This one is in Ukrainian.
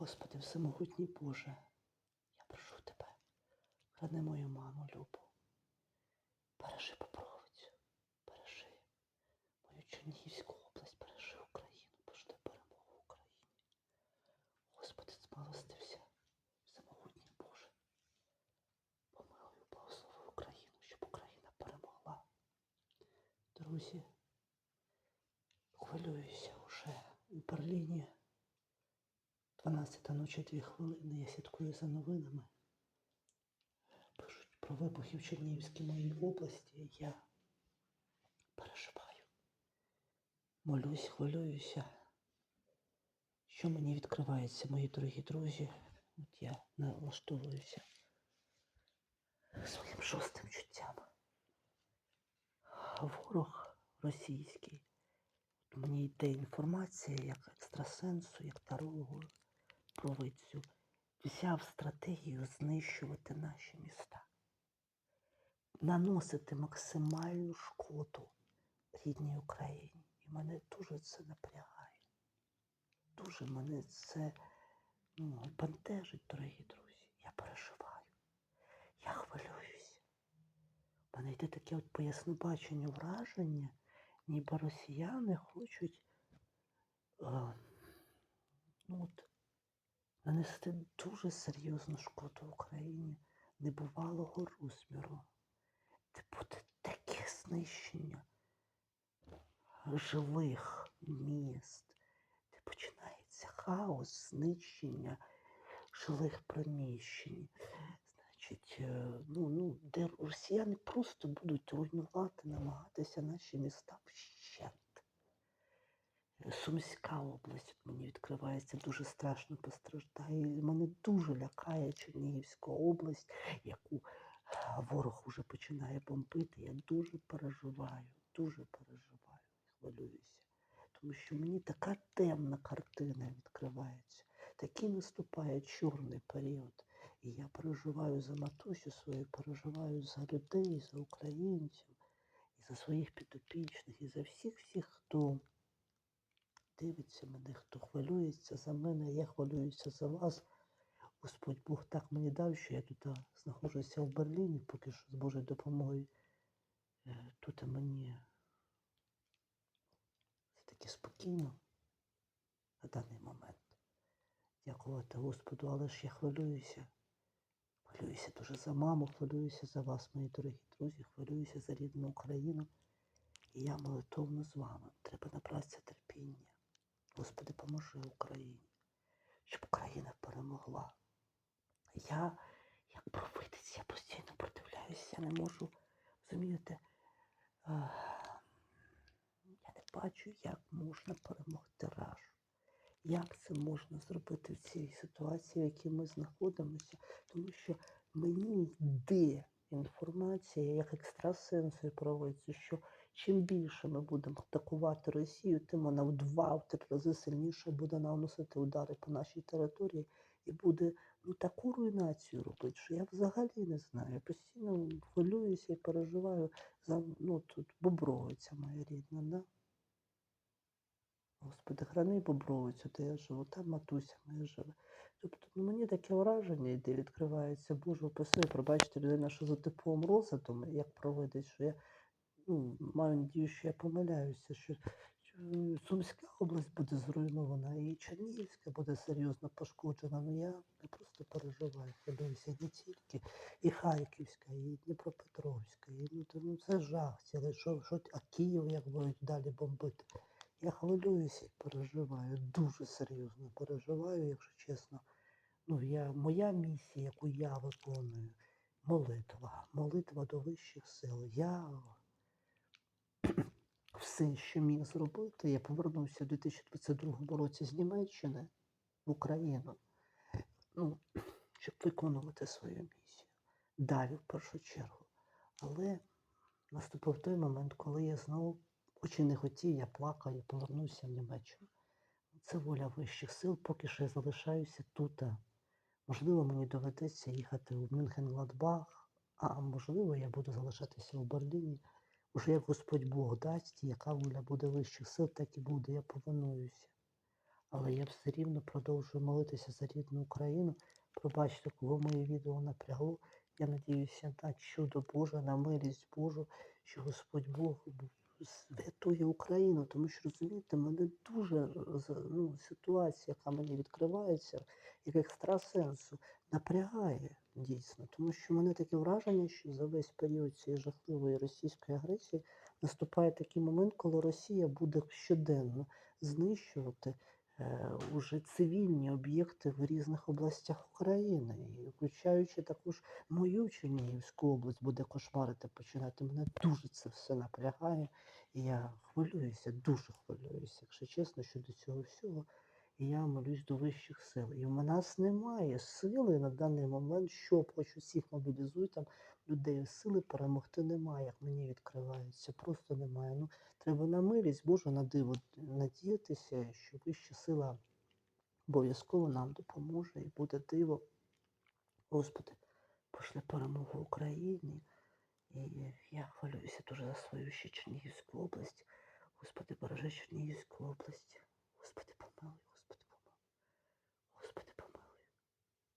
Господи, всемогутній Боже, я прошу тебе, храни мою маму Любу. Бережи Бобровицю, бережи мою Чернігівську область, бережи Україну, пошли перемогу Україні. Господи, змилостився, всемогутній Боже. Помилуй, благослови Україну, щоб Україна перемогла. Друзі, хвилююся уже у Берліні. 12 ночі 2 хвилини. Я слідкую за новинами. Пишуть про вибухи в Чернігівській моїй області. Я переживаю. Молюсь, хвилююся. Що мені відкривається, мої дорогі друзі? От я налаштовуюся своїм шостим чуттям. Ворог російський. Мені йде інформація як екстрасенсу, як тарологу, провидцю. Взяв стратегію знищувати наші міста, наносити максимальну шкоду рідній Україні. І мене дуже це напрягає. Дуже мене це ну, бентежить, дорогі друзі. Я переживаю. Я хвилююся. У мене йде таке от поясне враження, ніби росіяни хочуть е, ну, от, нанести дуже серйозну шкоду Україні небувалого розміру. Це буде таке знищення жилих міст, де починається хаос, знищення жилих приміщень. Значить, е, ну, ну, де росіяни просто будуть руйнувати, намагатися наші міста вщент. Сумська область мені відкривається, дуже страшно постраждає. Мене дуже лякає Чернігівська область, яку е, ворог уже починає бомбити. Я дуже переживаю, дуже переживаю, хвилююся. Тому що мені така темна картина відкривається. Такий наступає чорний період. І я переживаю за матусю свою, переживаю за людей, за українців, і за своїх підопічних, і за всіх-всіх, хто дивиться мене, хто хвилюється за мене, я хвилююся за вас. Господь Бог так мені дав, що я тут знаходжуся в Берліні, поки що з Божою допомогою. Е, Тут мені все-таки спокійно на даний момент. Дякувати Господу, але ж я хвилююся. Хвилююся дуже за маму, хвилююся за вас, мої дорогі друзі, хвилююся за рідну Україну. І я молитовно з вами. Треба набратися терпіння. Господи, поможи Україні, щоб Україна перемогла. Я, як провидець, я постійно продивляюся, я не можу, розумієте, е, я не бачу, як можна перемогти рашу. Як це можна зробити в цій ситуації, в якій ми знаходимося? Тому що мені йде інформація, як екстрасенсою проводиться, що чим більше ми будемо атакувати Росію, тим вона в два в три рази сильніше буде наносити удари по нашій території і буде ну, таку руйнацію робити, що я взагалі не знаю. Я постійно хвилююся і переживаю за ну, тут Бобровиця моя рідна. Да? Господи, храни Бобровицю, де я живу, там матуся моя живе. Тобто ну, мені таке враження йде, відкривається, Боже, описує, пробачте, людина, що за типовим розладом, як проводить, що я ну, маю що я помиляюся, що, Сумська область буде зруйнована, і Чернігівська буде серйозно пошкоджена. Ну я, я просто переживаю, хвилююся не тільки, і Харківська, і Дніпропетровська, і ну, ну це жах цілий, що, що, а Київ як будуть далі бомбити. Я хвилююся і переживаю, дуже серйозно переживаю, якщо чесно. Ну, я, моя місія, яку я виконую, молитва, молитва до вищих сил. Я все, що міг зробити, я повернувся у 2022 році з Німеччини в Україну, ну, щоб виконувати свою місію. Далі, в першу чергу. Але наступив той момент, коли я знову Хоч і не хотів, я плакав і повернувся в Німеччину. Це воля вищих сил, поки що я залишаюся тут. Можливо, мені доведеться їхати у Мюнхен-Гладбах, а можливо, я буду залишатися у Берліні. Уже як Господь Бог дасть, яка воля буде вищих сил, так і буде, я повинуюся. Але я все рівно продовжую молитися за рідну Україну. Пробачте, кого моє відео напрягло. Я надіюся на чудо Боже, на милість Божу, що Господь Бог врятує Україну. Тому що розумієте, мене дуже ну, ситуація, яка мені відкривається, як екстрасенсу, напрягає дійсно. Тому що в мене таке враження, що за весь період цієї жахливої російської агресії наступає такий момент, коли Росія буде щоденно знищувати е, уже цивільні об'єкти в різних областях України, і включаючи також мою Чернігівську область, буде кошмарити починати. Мене дуже це все напрягає. І я хвилююся, дуже хвилююся, якщо чесно, щодо цього всього. І я молюсь до вищих сил. І в нас немає сили на даний момент, щоб хоч усіх мобілізуй там людей сили перемогти немає, як мені відкривається. Просто немає. Ну, треба на милість Божу на диво надіятися, що вища сила обов'язково нам допоможе і буде диво. Господи, пошли перемогу Україні. І я хвилююся дуже за свою ще Чернігівську область. Господи, бережи Чернігівську область.